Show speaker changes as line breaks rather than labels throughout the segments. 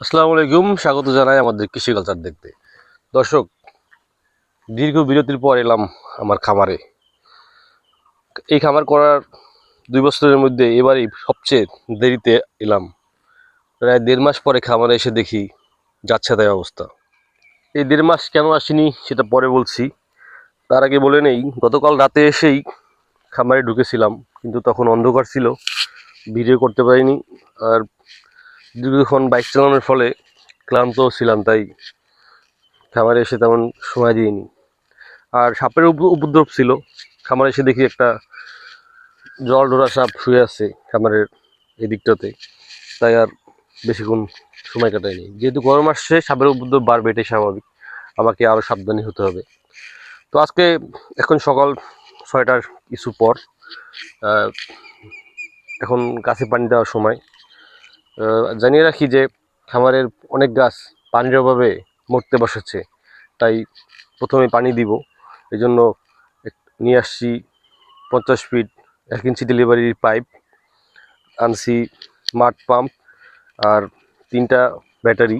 আসসালামু আলাইকুম, স্বাগত জানাই আমাদের কৃষি কালচার দেখতে। দর্শক, দীর্ঘ বিরতির পর এলাম আমার খামারে। এই খামার করার দুই বছরের মধ্যে এবারই সবচেয়ে দেরিতে এলাম। প্রায় দেড় মাস পরে খামারে এসে দেখি যাচ্ছে তাই অবস্থা। এই দেড় মাস কেন আসিনি সেটা পরে বলছি। তার আগে বলে নেই, গতকাল রাতে এসেই খামারে ঢুকেছিলাম, কিন্তু তখন অন্ধকার ছিল, ভিডিও করতে পারিনি। আর দীর্ঘক্ষণ বাইক চালানোর ফলে ক্লান্ত ছিলাম, তাই খামারে এসে তেমন সময় দিইনি। আর সাপের উপ- উপদ্রব ছিল, খামারে এসে দেখি একটা জল ডোরা সাপ শুয়ে আছে খামারের এই দিকটাতে তাই আর বেশিক্ষণ সময় কাটায়নি। যেহেতু গরম আসছে, সাপের উপদ্রব বাড়বে, এটাই স্বাভাবিক। আমাকে আরও সাবধানী হতে হবে। তো আজকে এখন সকাল ছয়টার কিছু পর এখন গাছে পানি দেওয়ার সময় জানিয়ে রাখি যে খামারের অনেক গাছ পানির অভাবে মরতে বসেছে, তাই প্রথমে পানি দিব। এই জন্য নিয়ে আসছি পঞ্চাশ ফিট এক ইঞ্চি ডেলিভারির পাইপ আনছি মাঠ পাম্প আর তিনটা ব্যাটারি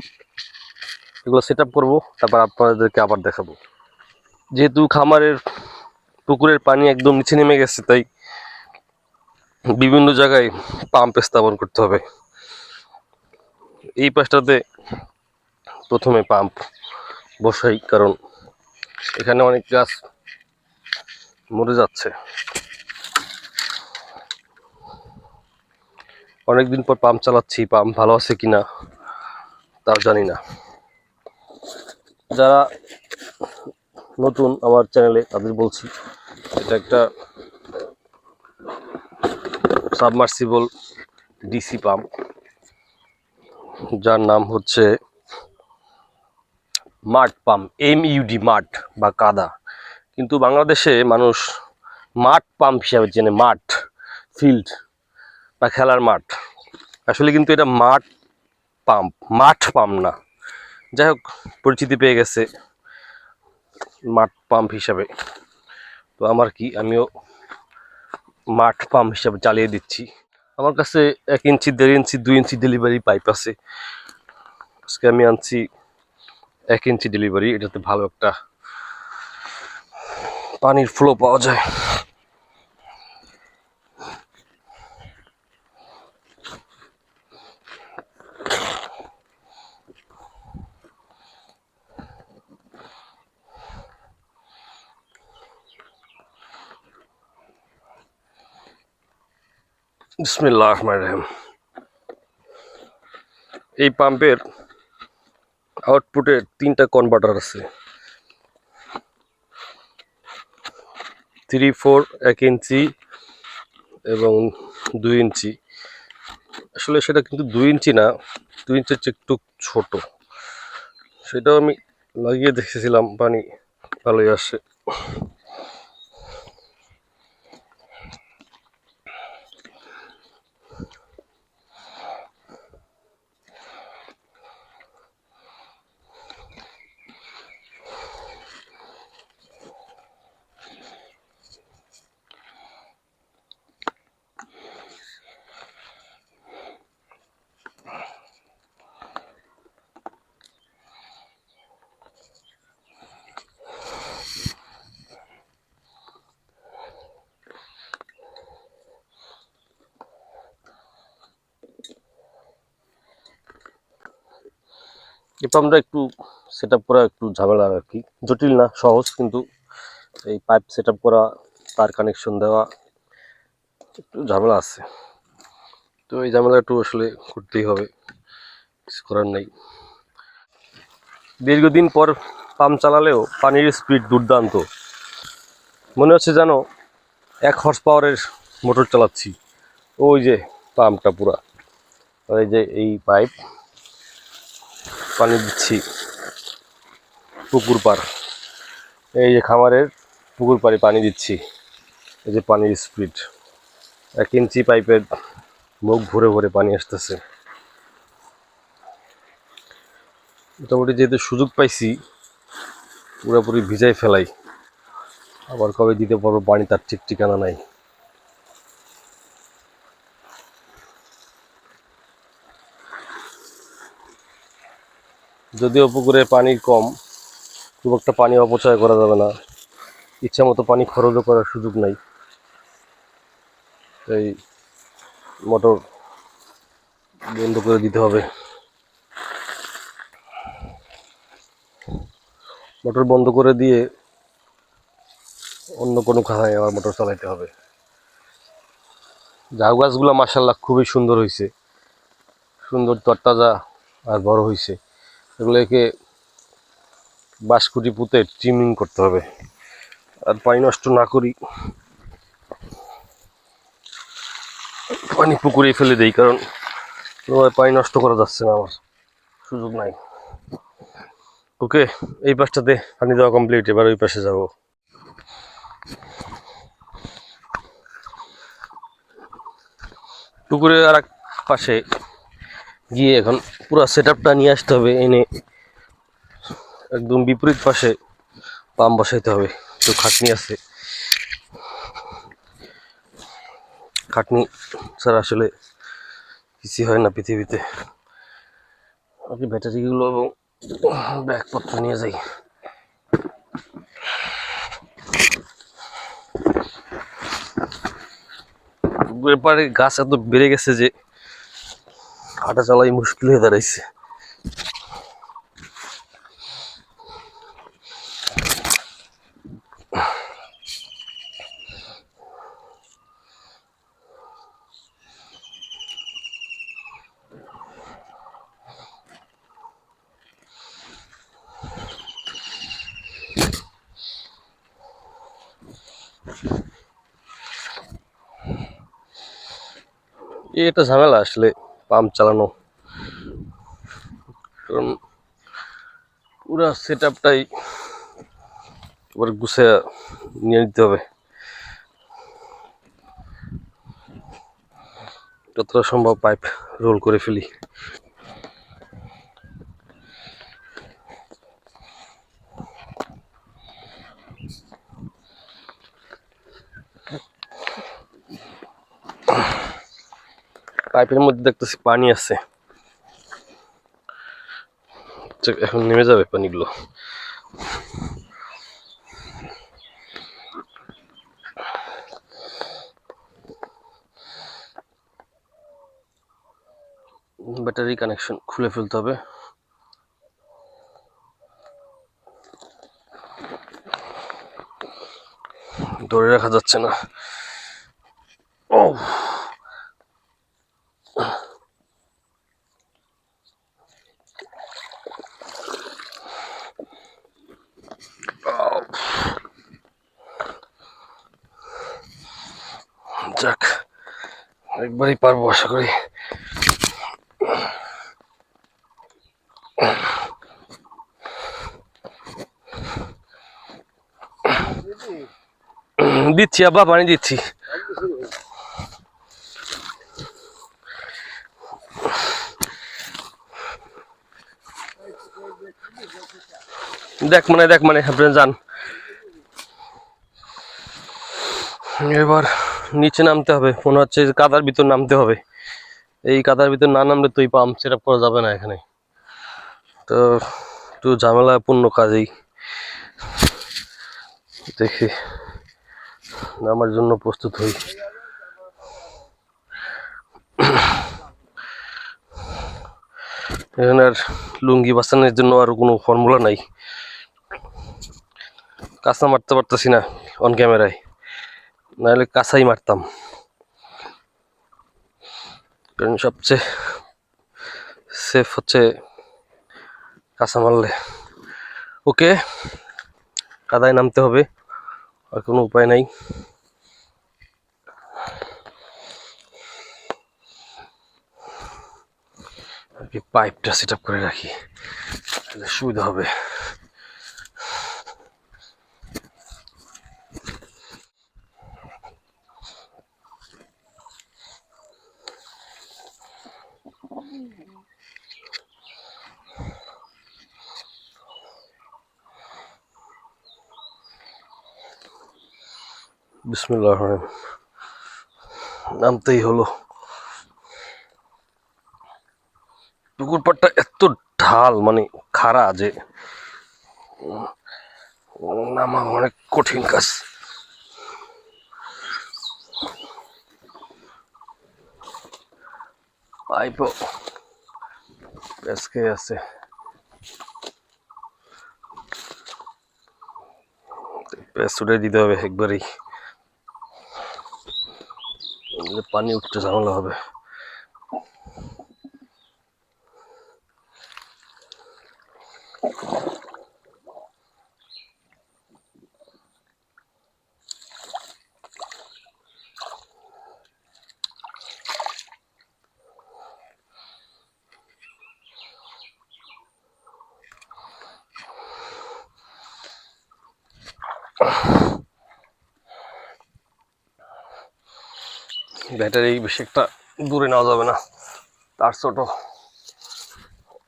এগুলো সেট আপ করব, তারপর আপনাদেরকে আবার দেখাবো। যেহেতু খামারের পুকুরের পানি একদম নিচে নেমে গেছে, তাই বিভিন্ন জায়গায় পাম্প স্থাপন করতে হবে। এই পাশটাতে প্রথমে পাম্প বসাই, কারণ এখানে অনেক গাছ মরে যাচ্ছে। অনেকদিন পর পাম্প চালাচ্ছি, পাম্প ভালো আছে কিনা তাও জানি না। যারা নতুন আমার চ্যানেলে, তাদের বলছি, এটা একটা সাবমার্সিবল ডিসি পাম্প। যার নাম হচ্ছে মাঠ পাম্প এম ইউডি মাঠ বা কাদা। কিন্তু বাংলাদেশে মানুষ মাঠ পাম্প হিসাবে চেনে, মাঠ ফিল্ড বা খেলার মাঠ। আসলে কিন্তু এটা মাঠ পাম্প মাঠ পাম্প না। যাই হোক, পরিচিতি পেয়ে গেছে মাঠ পাম্প হিসাবে। তো আমার কি, আমিও মাঠ পাম্প হিসাবে চালিয়ে দিচ্ছি। আমার কাছে এক ইঞ্চি, দেড় ইঞ্চি, দুই ইঞ্চি ডেলিভারি পাইপ আছে। আজকে আমি আনছি এক ইঞ্চি ডেলিভারি এটাতে ভালো একটা পানির ফ্লো পাওয়া যায়। বিসমিল্লাহ রহমান রহিম এই পাম্পের আউটপুটে তিনটা কনভার্টার আছে। থ্রি ফোর এক ইঞ্চি এবং দুই ইঞ্চি। আসলে সেটা কিন্তু দুই ইঞ্চি না, দুই ইঞ্চির চেয়ে একটু ছোট। সেটাও আমি লাগিয়ে দেখেছিলাম, পানি ভালোই আসে। এই পাম্পটা একটু সেট করা একটু ঝামেলা আর কি। জটিল না, সহজ, কিন্তু এই পাইপ সেট করা, তার কানেকশন দেওয়া, একটু ঝামেলা আছে। তো এই ঝামেলা একটু আসলে করতেই হবে, কিছু করার নেই। দীর্ঘদিন পর পাম্প চালালেও পানির স্পিড দুর্দান্ত। মনে হচ্ছে যেন এক হর্স পাওয়ারের মোটর চালাচ্ছি। ওই যে পাম্পটা পুরা। এই যে এই পাইপ পানি দিচ্ছি পুকুর পার এই যে খামারের পুকুর পাড়ে পানি দিচ্ছি। এই যে পানির স্পিড। এক ইঞ্চি পাইপের মুখ ভরে ভরে পানি আসতেছে। মোটামুটি যেহেতু সুযোগ পাইছি, পুরোপুরি ভিজাই ফেলাই। আবার কবে দিতে পারব পানি তার ঠিক ঠিকানা নাই। যদিও পুকুরে পানি কম, খুব একটা পানি অপচয় করা যাবে না। ইচ্ছা মতো পানি খরচও করার সুযোগ নাই। এই মোটর বন্ধ করে দিতে হবে। মোটর বন্ধ করে দিয়ে অন্য কোনো খাতায় আবার মোটর চালাইতে হবে। ঝাউ গাছগুলো মাসাল্লাহ খুবই সুন্দর হয়েছে সুন্দর তরতাজা আর বড় হয়েছে এগুলোকে বাঁশকুটি পুঁতে ট্রিমিং করতে হবে। আর পানি নষ্ট না করি। পানি পুকুরে ফেলে দেই, কারণ পানি নষ্ট করা যাচ্ছে না আমার। সুযোগ নাই। ওকে, এই পাশটাতে পানি দেওয়া কমপ্লিট এবার ওই পাশে যাব। পুকুরের আর এক পাশে গিয়ে এখন পুরো সেট আপটা নিয়ে আসতে হবে, এনে একদম বিপরীত পাশে পাম্প বসাইতে হবে। তো খাটনি আছে। খাটনি ছাড়া আসলে কিছু হয় না পৃথিবীতে। আমি ব্যাটারিগুলো এবং ব্যাগপত্র নিয়ে যাই। এরপরে গাছ এত বেড়ে গেছে যে হাঁটা চলাই মুশকিল হয়ে দাঁড়াইছে। একটা ঝামেলা আসলে। পাম্প চালানো। কারণ পুরা সেট আপটাই এবার গুছে নিয়ে নিতে হবে। যতটা সম্ভব পাইপ রোল করে ফেলি। পাইপের মধ্যে দেখতেছি পানি আছে। এখন নেমে যাবে পানিগুলো। ব্যাটারি কানেকশন খুলে ফেলতে হবে। ধরে রাখা যাচ্ছে না। ও যাক একবারই পারব আশা করি। দিচ্ছি আব্বা পানি দিচ্ছি। দেখ মানে দেখ মানে আপনি যান। এবার নিচে নামতে হবে। মনে হচ্ছে কাদার ভিতর নামতে হবে। এই কাদার ভিতর না নামলে তুই পাম্প সেট আপ করা যাবে না এখানে। তো একটু ঝামেলাপূর্ণ কাজেই। দেখি, নামার জন্য প্রস্তুত হই। এখানে আর লুঙ্গি বাঁচানোর জন্য আর কোনো ফর্মুলা নাই। কাঁচা মারতে পারতেছি না অন ক্যামেরায় নাহলে কাঁচাই মারতাম। কারণ সবচেয়ে সেফ হচ্ছে কাঁচা মারলে। ওকে, কাদায় নামতে হবে, আর কোনো উপায় নাই। পাইপটা সেট করে রাখি সুবিধা হবে। বিসমিল্লাহ নামতেই হলো। পুকুর পাড়টা এত ঢাল মানে খাড়া যে, নামা অনেক কঠিন কাজ। পাইপও পেসকে আছে। পেস উঠে দিতে হবে একবারেই। পানি উঠতে ঝামেলা হবে। ব্যাটারি বেশি একটা দূরে নেওয়া যাবে না। তার ছোট।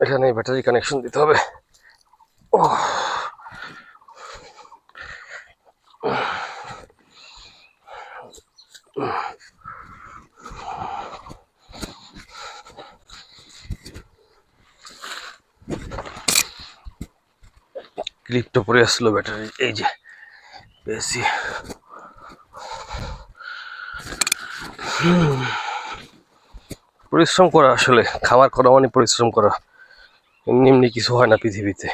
এখানে ব্যাটারি কানেকশন দিতে হবে। ক্লিপটা পরে আসলো ব্যাটারি। এই যে পেয়েছি। পরিশ্রম করা আসলে, খাবার করা মানে পরিশ্রম করা। এমনি এমনি কিছু হয় না পৃথিবীতে।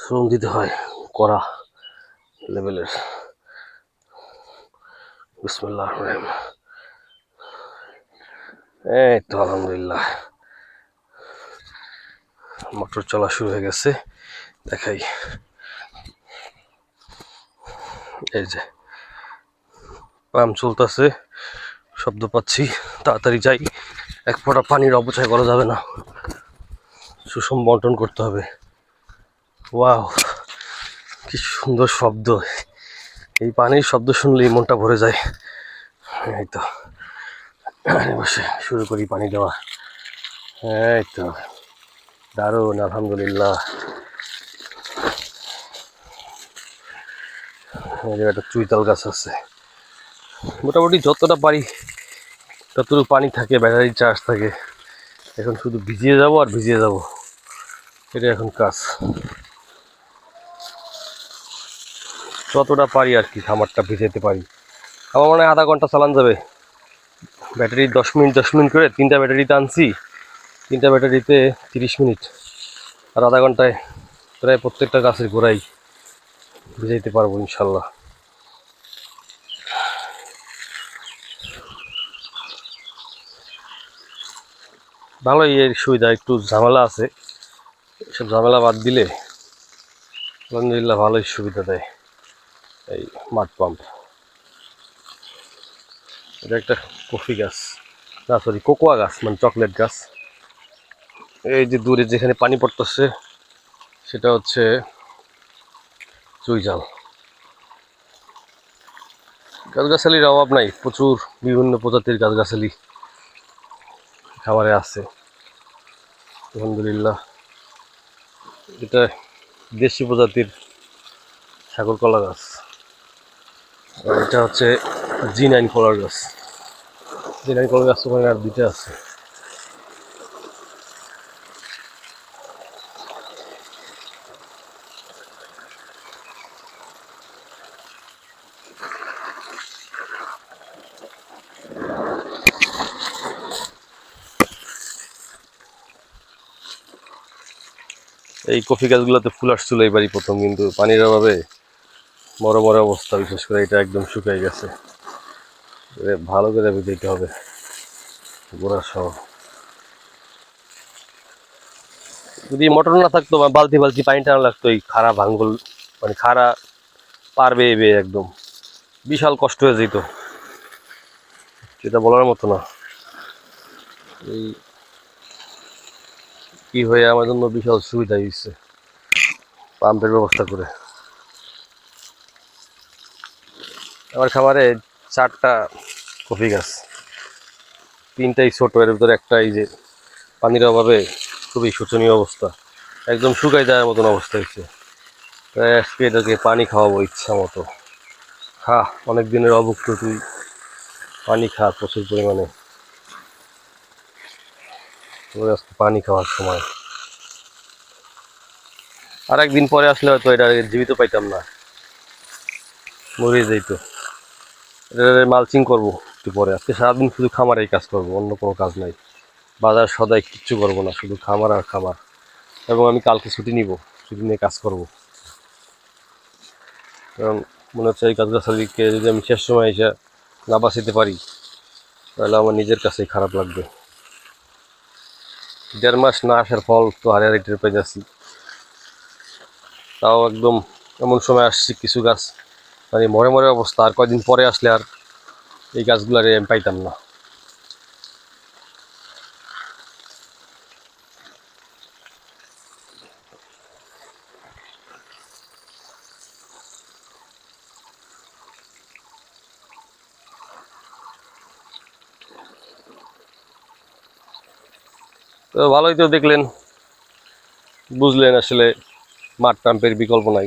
শ্রম দিতে হয় করা লেভেলের। বিসমুল্লাহ এই তো আলহামদুলিল্লাহ। মোটর চলা শুরু হয়ে গেছে, দেখাই। এই যে, পাম্প চলতেছে। শব্দ পাচ্ছি। তাড়াতাড়ি যাই। এক ফোঁটা পানির অপচয় করা যাবে না। সুষম বন্টন করতে হবে। ওয়াও, কি সুন্দর শব্দ। এই পানির শব্দ শুনলেই মনটা ভরে যায়। এই তো। বসে, শুরু করি পানি দেওয়া। এই তো। দারুণ, আলহামদুলিল্লাহ। একটা চুইতাল গাছ আছে। মোটামুটি যতটা পারি ততটুকু পানি থাকে ব্যাটারি চার্জ থাকে, এখন শুধু ভিজিয়ে যাব আর ভিজিয়ে যাব। এটা এখন কাজ। যতটা পারি আর কি খামারটা ভিজাতে পারি। আমার মনে হয় আধা ঘণ্টা চালান যাবে। ব্যাটারি দশ মিনিট দশ মিনিট করে তিনটা ব্যাটারিতে আনছি। তিনটা ব্যাটারিতে তিরিশ মিনিট। আর আধা ঘন্টায় প্রায় প্রত্যেকটা গাছের গোড়াই ভিজাইতে পারব ইনশাল্লাহ। ভালোই এর সুবিধা, একটু ঝামেলা আছে। সব ঝামেলা বাদ দিলে আলহামদুলিল্লাহ ভালোই সুবিধা দেয় এই মাঠ পাম্প এটা একটা কফি গাছ। না সরি কোকোয়া গাছ মানে চকলেট গাছ। এই যে দূরে যেখানে পানি পড়তেছে, সেটা হচ্ছে চুইজাল গাছগাছালির অভাব নাই, প্রচুর বিভিন্ন প্রজাতির গাছগাছালি। খাবারে আছে। আলহামদুলিল্লাহ। এটা দেশি প্রজাতির সাগর কলা গাছ। আর এটা হচ্ছে জি নাইন কলার গাছ। জি নাইন কলার গাছ ওখানে আর দুইটা আছে। এই কফি গাছগুলোতে ফুল আসছিল এবারই প্রথম, কিন্তু পানির অভাবে মরে মরে অবস্থা, বিশেষ করে এটা একদম শুকিয়ে গেছে। ভালো করে দিতে হবে, গোড়া সহ। যদি মোটর না থাকতো বালতি বালতি পানি টানা লাগতো, এই খাড়া ভাঙ্গল মানে খাড়া পারবে এবে একদম। বিশাল কষ্ট হয়ে যেত। সেটা বলার মতো না। এই কি হয়ে আমার জন্য বিশাল সুবিধা হয়েছে পাম্পের ব্যবস্থা করে। আমার খামারে চারটা কফি গাছ। তিনটাই ছোট, এর ভিতরে একটা এই যে পানির অভাবে খুবই শোচনীয় অবস্থা। একদম শুকাই যাওয়ার মতন অবস্থা হয়েছে তাই আজকে এটাকে পানি খাওয়াবো ইচ্ছা মতো। খা, অনেক দিনের অভুক্ত তুই। পানি খা প্রচুর পরিমাণে। আজকে পানি খাওয়ার সময়। আর একদিন পরে আসলে হয়তো এটা জীবিত পাইতাম না। মরে যাইত। এটা মালচিং করব একটু পরে। আজকে সারাদিন শুধু খামারেই কাজ করব, অন্য কোনো কাজ নাই। বাজার সদাই কিচ্ছু করব না, শুধু খামার আর খামার। এবং আমি কালকে ছুটি নিব, ছুটি নিয়ে কাজ করব। কারণ মনে হচ্ছে এই গাছগাছালিকে যদি আমি শেষ সময় এসে না বাঁচাতে পারি, তাহলে আমার নিজের কাছেই খারাপ লাগবে। দেড় মাস না আসার ফল তো হারে হারে টের পেয়ে যাচ্ছি তাও একদম এমন সময় আসছি কিছু গাছ। মানে মরে মরে অবস্থা, আর কয়দিন পরে আসলে আর এই গাছগুলারে আমি পাইতাম না। তো ভালোই তো দেখলেন বুঝলেন আসলে মাঠ পাম্পের বিকল্প নাই।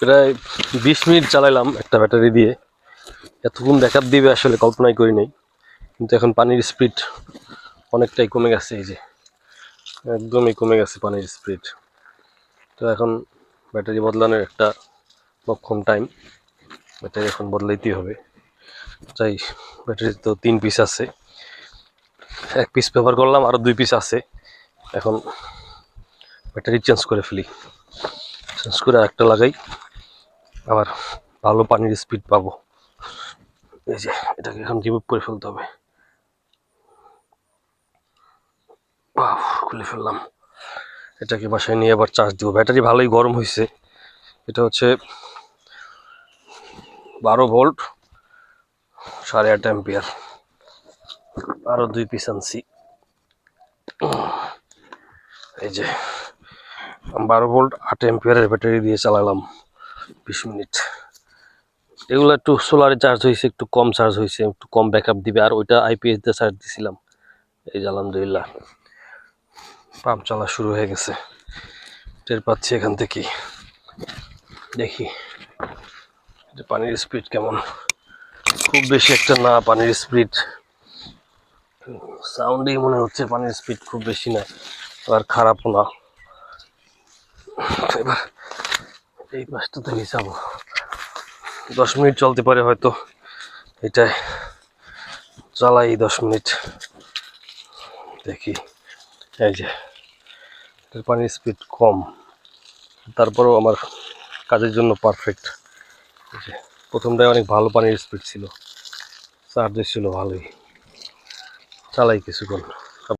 প্রায় বিশ মিনিট চালাইলাম একটা ব্যাটারি দিয়ে। এতক্ষণ ব্যাকআপ দিবে আসলে কল্পনাই করি নাই। কিন্তু এখন পানির স্পিড অনেকটাই কমে গেছে এই যে। একদমই কমে গেছে পানির স্পিড তো এখন ব্যাটারি বদলানোর একটা মক্ষম টাইম ব্যাটারি এখন বদলাইতেই হবে। তাই ব্যাটারি তো তিন পিস আছে। এক পিস ব্যবহার করলাম আরও দুই পিস আছে। এখন ব্যাটারি চেঞ্জ করে ফেলি। চেঞ্জ করে আরেকটা লাগাই। আবার ভালো পানির স্পিড পাবো। এই যে, এটাকে এখন রিমুভ করে ফেলতে হবে। খুলে ফেললাম। এটাকে বাসায় নিয়ে আবার চার্জ দিব। ব্যাটারি ভালোই গরম হয়েছে এটা হচ্ছে বারো ভোল্ট সাড়ে আট অ্যাম্পিয়ার আরও দুই পিস আনছি। এই যে, বারো ভোল্ট আট অ্যাম্পিয়ারের ব্যাটারি দিয়ে চালালাম। বিশ মিনিট। এগুলো একটু সোলারে চার্জ হয়েছে, একটু কম চার্জ হয়েছে, একটু কম ব্যাকআপ দিবে। আর ওইটা আইপিএস দিয়ে চার্জ দিছিলাম। এই যে আলহামদুলিল্লাহ পাম্প চলা শুরু হয়ে গেছে। টের পাচ্ছি এখান থেকে দেখি যে পানির স্পিড কেমন। খুব বেশি একটা না, পানির স্পিড সাউন্ডেই মনে হচ্ছে পানির স্পিড খুব বেশি না, আর খারাপও না। এবার এই পাশটা থেকে যাব। দশ মিনিট চলতে পারে হয়তো। এটাই। চালাই দশ মিনিট। দেখি। এই যে পানির স্পিড কম। তারপরেও আমার কাজের জন্য পারফেক্ট প্রথমটায় অনেক ভালো পানির স্পিড ছিল। চার্জ ছিল ভালোই। চালাই কিছুক্ষণ।